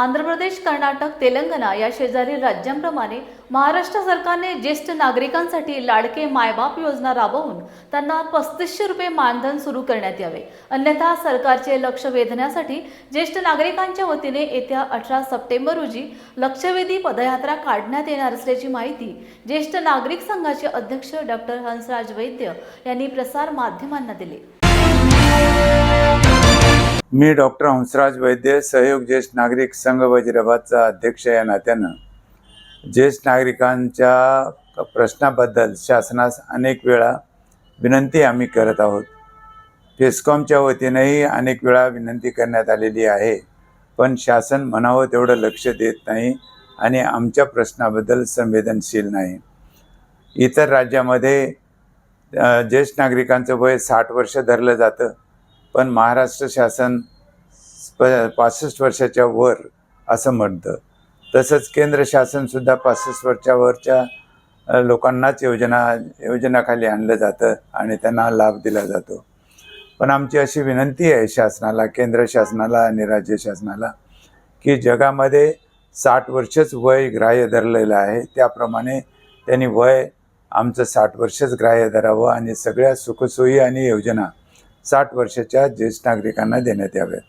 आंध्र प्रदेश कर्नाटक तेलंगणा या शेजारील राज्यांप्रमाणे महाराष्ट्र सरकारने ज्येष्ठ नागरिकांसाठी लाडके मायबाप योजना राबवून त्यांना पस्तीसशे रुपये मानधन सुरू करण्यात यावे. अन्यथा सरकारचे लक्ष वेधण्यासाठी ज्येष्ठ नागरिकांच्या वतीने येत्या अठरा सप्टेंबर रोजी लक्षवेधी पदयात्रा काढण्यात येणार असल्याची माहिती ज्येष्ठ नागरिक संघाचे अध्यक्ष डॉक्टर हंसराज वैद्य यांनी प्रसार माध्यमांना दिली. मी डॉक्टर हंसराज वैद्य सहयोग ज्येष्ठ नागरिक संघ वजिराबादचा अध्यक्ष या नात्यानं. ज्येष्ठ नागरिकांच्या प्रश्नाबद्दल शासनास अनेक वेळा विनंती आम्ही करत आहोत. फेस्कॉमच्या वतीनंही अनेक वेळा विनंती करण्यात आलेली आहे. पण शासन म्हणावं तेवढं लक्ष देत नाही आणि आमच्या प्रश्नाबद्दल संवेदनशील नाही. इतर राज्यामध्ये ज्येष्ठ नागरिकांचं वय साठ वर्ष धरलं जातं. पण महाराष्ट्र शासन प पासष्ट वर्षाच्या वर असं म्हणतं. तसंच केंद्र शासनसुद्धा पासष्ट वर्षावरच्या लोकांनाच योजना योजनाखाली आणलं जातं आणि त्यांना लाभ दिला जातो. पण आमची अशी विनंती आहे शासनाला केंद्र शासनाला आणि राज्य शासनाला की जगामध्ये साठ वर्षच वय ग्राह्य धरलेलं आहे. त्याप्रमाणे त्यांनी वय आमचं साठ वर्षच ग्राह्य धरावं आणि सगळ्या सुखसोयी आणि योजना साठ वर्षाच्या ज्येष्ठ नागरिकांना देण्यात याव्यात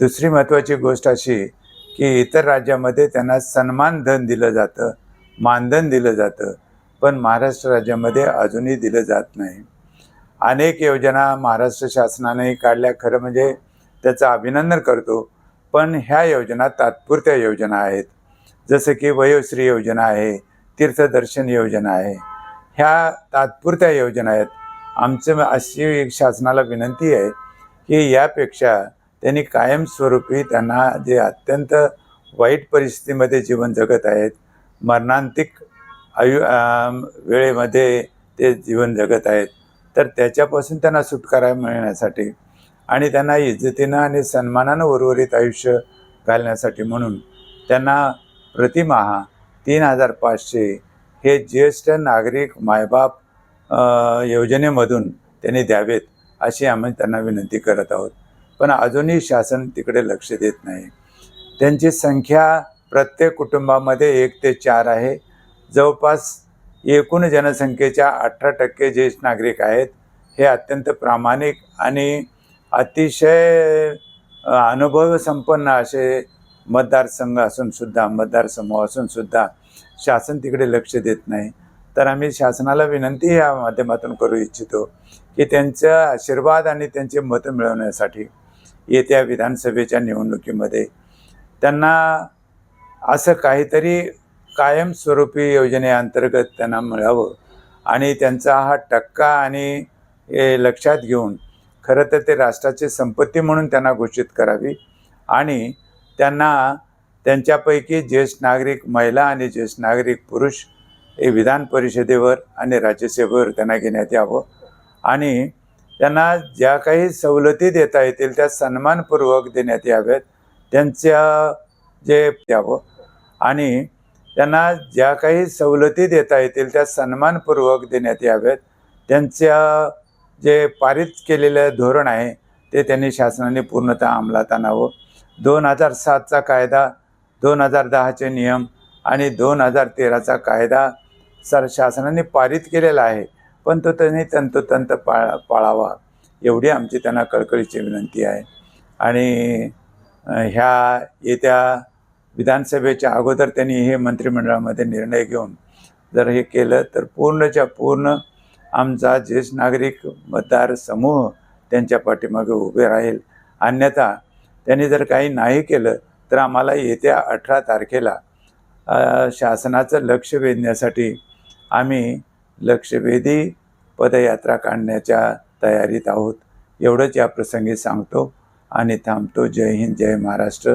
दुसरी महत्त्वाची गोष्ट अशी की इतर राज्यामध्ये त्यांना सन्मान धन दिलं जातं मानधन दिलं जातं पण महाराष्ट्र राज्यामध्ये अजूनही दिलं जात नाही. अनेक योजना महाराष्ट्र शासनाने काढल्या खरं म्हणजे त्याचं अभिनंदन करतो पण ह्या योजना तात्पुरत्या योजना आहेत. जसं की वयोश्री योजना आहे तीर्थदर्शन योजना आहे. ह्या तात्पुरत्या योजना आहेत. आमचं अशी एक शासनाला विनंती आहे की यापेक्षा त्यांनी कायमस्वरूपी त्यांना जे अत्यंत वाईट परिस्थितीमध्ये जीवन जगत आहेत मरणांतिक आयु वेळेमध्ये ते जीवन जगत आहेत तर त्याच्यापासून त्यांना सुटकारा मिळण्यासाठी आणि त्यांना इज्जतीनं आणि सन्मानानं उर्वरित आयुष्य घालण्यासाठी म्हणून त्यांना प्रतिमाहा तीन हजार पाचशे हे ज्येष्ठ नागरिक मायबाप योजनेमधून त्यांनी द्यावेत अशी आम्ही त्यांना विनंती करत आहोत. पण अजूनही शासन तिकडे लक्ष देत नाही. त्यांची संख्या प्रत्येक कुटुंबामध्ये एक ते चार आहे. जवळपास एकूण जनसंख्येच्या अठरा टक्के ज्येष्ठ नागरिक आहेत. हे अत्यंत प्रामाणिक आणि अतिशय अनुभवसंपन्न असे मतदारसंघ असूनसुद्धा मतदारसमूह असूनसुद्धा शासन तिकडे लक्ष देत नाही. तर आम्ही शासनाला विनंती या माध्यमातून करू इच्छितो की त्यांचा आशीर्वाद आणि त्यांचे मतं मिळवण्यासाठी येत्या विधानसभेच्या निवडणुकीमध्ये त्यांना असं काहीतरी कायमस्वरूपी योजनेअंतर्गत त्यांना मिळावं आणि त्यांचा हा टक्का आणि हे लक्षात घेऊन खरं तर ते राष्ट्राची संपत्ती म्हणून त्यांना घोषित करावी आणि त्यांना त्यांच्यापैकी ज्येष्ठ नागरिक महिला आणि ज्येष्ठ नागरिक पुरुष हे विधान परिषदेवर आणि राज्यसभेवर त्यांना घेण्यात यावं. आणि त्यांना ज्या काही सवलती देता येतील त्या सन्मानपूर्वक देण्यात याव्यात. त्यांच्या जे द्यावं आणि त्यांना ज्या काही सवलती देता येतील त्या सन्मानपूर्वक देण्यात याव्यात. त्यांच्या जे पारित केलेलं धोरण आहे ते त्यांनी शासनाने पूर्णतः अंमलात आणावं. दोन हजार सातचा कायदा दोन हजार दहाचे नियम आणि दोन हजार तेराचा कायदा सर शासनाने पारित केलेला आहे. पण तो त्यांनी तंतोतंत पाळ पाळावा एवढी आमची त्यांना कळकळीची विनंती आहे. आणि ह्या येत्या विधानसभेच्या अगोदर त्यांनी हे मंत्रिमंडळामध्ये निर्णय घेऊन जर हे केलं तर पूर्णच्या पूर्ण आमचा ज्येष्ठ नागरिक मतदार समूह त्यांच्या पाठीमागे उभे राहील. अन्यथा त्यांनी जर काही नाही केलं तर आम्हाला येत्या अठरा तारखेला शासनाचं लक्ष वेधण्यासाठी आम्ही लक्षवेधी पदयात्रा काढण्याच्या तयारीत आहोत. एवढंच या प्रसंगी सांगतो आणि थांबतो. जय हिंद जय महाराष्ट्र.